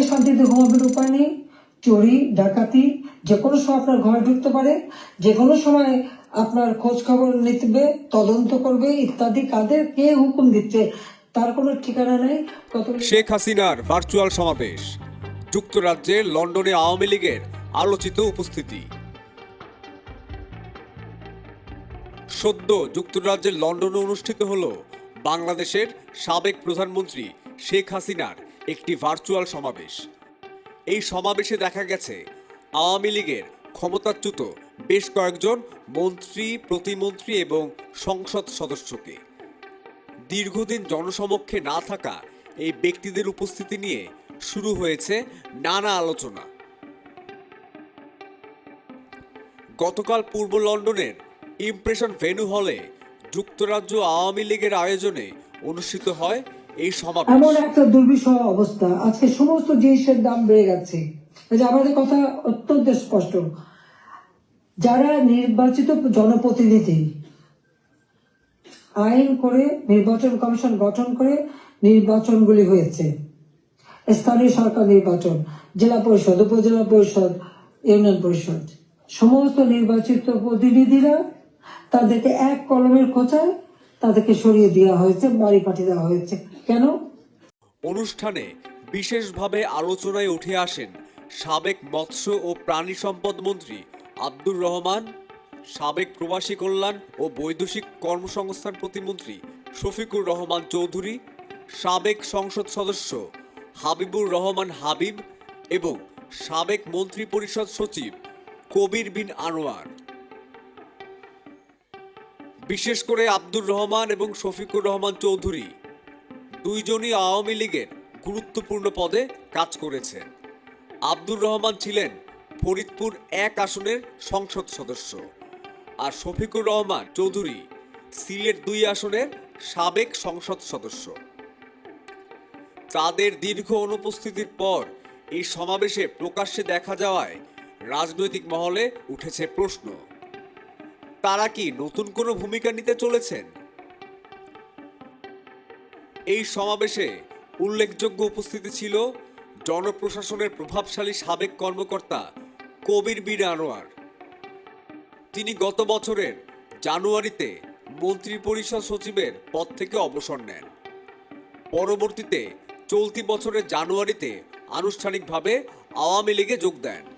ঘরে শান্তিতে ঘুমাবেন, উপায় নেই। চুরি, ডাকাতি যে কোনো সময় আপনার ঘরে ঢুকতে পারে। যে কোনো সময় আপনার খোঁজ খবর নিতে তদন্ত করবে, ইত্যাদি কাদের কে হুকুম দিচ্ছে, তার কোনো ঠিকানা নেই। শেখ হাসিনার ভার্চুয়াল সমাবেশ যুক্তরাজ্যের লন্ডনে আওয়ামী লীগের আলোচিত উপস্থিতি। সদ্য যুক্তরাজ্যের লন্ডনে অনুষ্ঠিত হল বাংলাদেশের সাবেক প্রধানমন্ত্রী শেখ হাসিনার একটি ভার্চুয়াল সমাবেশ। এই সমাবেশে দেখা গেছে, আওয়ামী লীগের ক্ষমতাচ্যুত বেশ কয়েকজন মন্ত্রী, প্রতিমন্ত্রী এবং সংসদ সদস্যকে। দীর্ঘদিন জনসমক্ষে না থাকা এই ব্যক্তিদের উপস্থিতি নিয়ে শুরু হয়েছে নানা আলোচনা। গতকাল পূর্ব লন্ডনের ইমপ্রেশন ভেন্যু হলে যুক্তরাজ্য আওয়ামী লীগের আয়োজনে অনুষ্ঠিত হয় এই সমাবেশ। এমন একটা দুর্বিষহ অবস্থা। আজকে সমস্ত জিনিসের দাম বেড়ে গেছে আমাদের কথা অত্যন্ত স্পষ্ট। যারা নির্বাচিত জনপ্রতিনিধি, আইন করে নির্বাচন কমিশন গঠন করে নির্বাচনগুলি হয়েছে। স্থানীয় সরকার নির্বাচন, জেলা পরিষদ, উপজেলা পরিষদ, ইউনিয়ন পরিষদ। সমস্ত নির্বাচিত প্রতিনিধিরা তাদেরকে এক কলমের খোঁচায় তাদেরকে সরিয়ে দেওয়া হয়েছে, বাড়ি পাঠিয়ে দেওয়া হয়েছে। কেন? অনুষ্ঠানে বিশেষভাবে আলোচনায় উঠে আসেন সাবেক মৎস্য ও প্রাণী সম্পদ মন্ত্রী আব্দুর রহমান, সাবেক প্রবাসী কল্যাণ ও বৈদেশিক কর্মসংস্থান প্রতিমন্ত্রী শফিকুর রহমান চৌধুরী, সাবেক সংসদ সদস্য হাবিবুর রহমান হাবিব এবং সাবেক মন্ত্রী পরিষদ সচিব কবির বিন আনোয়ার। বিশেষ করে আব্দুর রহমান এবং শফিকুর রহমান চৌধুরী দুইজনই আওয়ামী লীগের গুরুত্বপূর্ণ পদে কাজ করেছেন। আব্দুর রহমান ছিলেন ফরিদপুর এক আসনের সংসদ সদস্য আর শফিকুর রহমান চৌধুরী সিলেট দুই আসনের সাবেক সংসদ সদস্য। তাদের দীর্ঘ অনুপস্থিতির পর এই সমাবেশে প্রকাশ্যে দেখা যাওয়ায় রাজনৈতিক মহলে উঠেছে প্রশ্ন। তারা কি নতুন কোনো ভূমিকা নিতে চলেছেন? এই সমাবেশে উল্লেখযোগ্য উপস্থিতি ছিল জনপ্রশাসনের প্রভাবশালী সাবেক কর্মকর্তা কবির বীর আনোয়ার। তিনি গত বছরের জানুয়ারিতে মন্ত্রী পরিষদ সচিবের পদ থেকে অবসর নেন। পরবর্তীতে চলতি বছরের জানুয়ারিতে আনুষ্ঠানিকভাবে আওয়ামী লীগে যোগ দেন।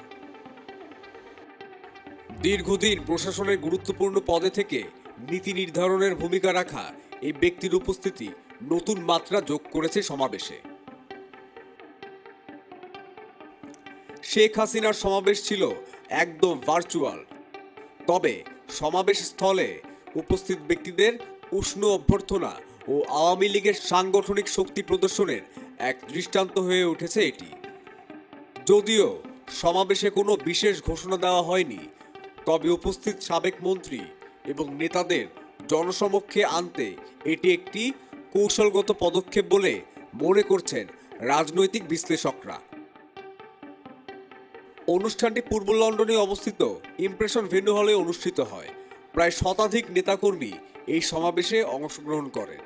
দীর্ঘদিন প্রশাসনের গুরুত্বপূর্ণ পদে থেকে নীতি নির্ধারণের ভূমিকা রাখা এই ব্যক্তির উপস্থিতি নতুন মাত্রা যোগ করেছে সমাবেশে। শেখ হাসিনার সমাবেশ ছিল একদম ভার্চুয়াল তবে সমাবেশ স্থলে উপস্থিত ব্যক্তিদের উষ্ণ অভ্যর্থনা ও আওয়ামী লীগের সাংগঠনিক শক্তি প্রদর্শনের এক দৃষ্টান্ত হয়ে উঠেছে এটি। যদিও সমাবেশে কোনো বিশেষ ঘোষণা দেওয়া হয়নি তবে উপস্থিত সাবেক মন্ত্রী এবং নেতাদের জনসমক্ষে আনতে এটি একটি কৌশলগত পদক্ষেপ বলে মনে করছেন রাজনৈতিক বিশ্লেষকরা। অনুষ্ঠানটি পূর্ব লন্ডনে অবস্থিত ইমপ্রেশন ভেন্যু হলে অনুষ্ঠিত হয়। প্রায় শতাধিক নেতাকর্মী এই সমাবেশে অংশগ্রহণ করেন।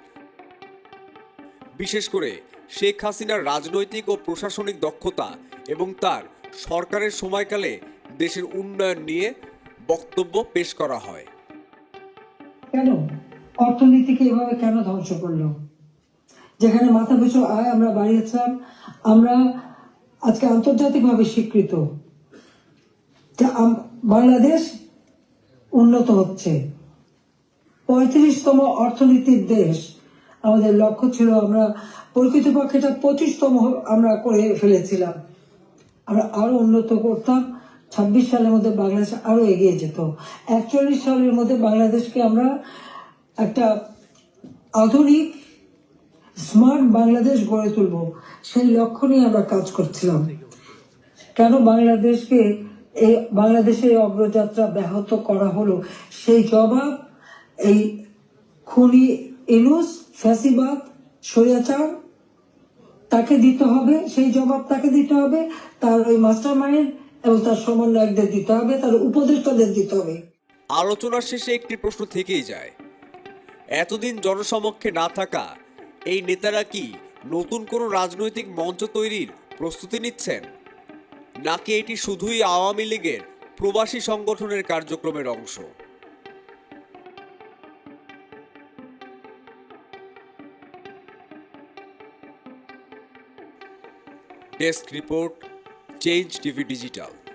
বিশেষ করে শেখ হাসিনার রাজনৈতিক ও প্রশাসনিক দক্ষতা এবং তার সরকারের সময়কালে দেশের উন্নয়ন নিয়ে বক্তব্য পেশ করা হয়। কেন? অর্থনীতিকে এভাবে কেন ধ্বংস করল? যেখানে মাথা পিছু আয় আমরা বাড়িয়েছিলাম, আমরা আজকে আন্তর্জাতিকভাবে স্বীকৃত। বাংলাদেশ উন্নত হচ্ছে। পঁয়ত্রিশতম অর্থনীতির দেশ। আমাদের লক্ষ্য ছিল আমরা প্রকৃতপক্ষে পঁচিশতম আমরা করে ফেলেছিলাম। আমরা আরও উন্নত করতাম। ছাব্বিশ সালের মধ্যে বাংলাদেশ আরও এগিয়ে যেত। একচল্লিশ সালের মধ্যে বাংলাদেশকে আমরা একটা আধুনিক, স্মার্ট বাংলাদেশ গড়ে তুলব। সেই লক্ষ্য নিয়ে আমরা কাজ করছিলাম। কেন বাংলাদেশকে এই, বাংলাদেশের অগ্রযাত্রা ব্যাহত করা হলো? সেই জবাব এই খুনি ইনুস ফ্যাসিবাদ, স্বৈরাচার তাকে দিতে হবে। সেই জবাব তাকে দিতে হবে। তার ওই মাস্টার মাইন্ড এবং তার সমন্বয়কদের দিতে হবে, তার উপদেষ্টাদের দিতে হবে। আলোচনার শেষে একটি প্রশ্ন থেকেই যায়। এতদিন জনসমক্ষে না থাকা এই নেতারা কি নতুন কোনো রাজনৈতিক মঞ্চ তৈরির প্রস্তুতি নিচ্ছেন? নাকি এটি শুধুই আওয়ামী লীগের প্রবাসী সংগঠনের কার্যক্রমের অংশ? Desk report Change TV Digital.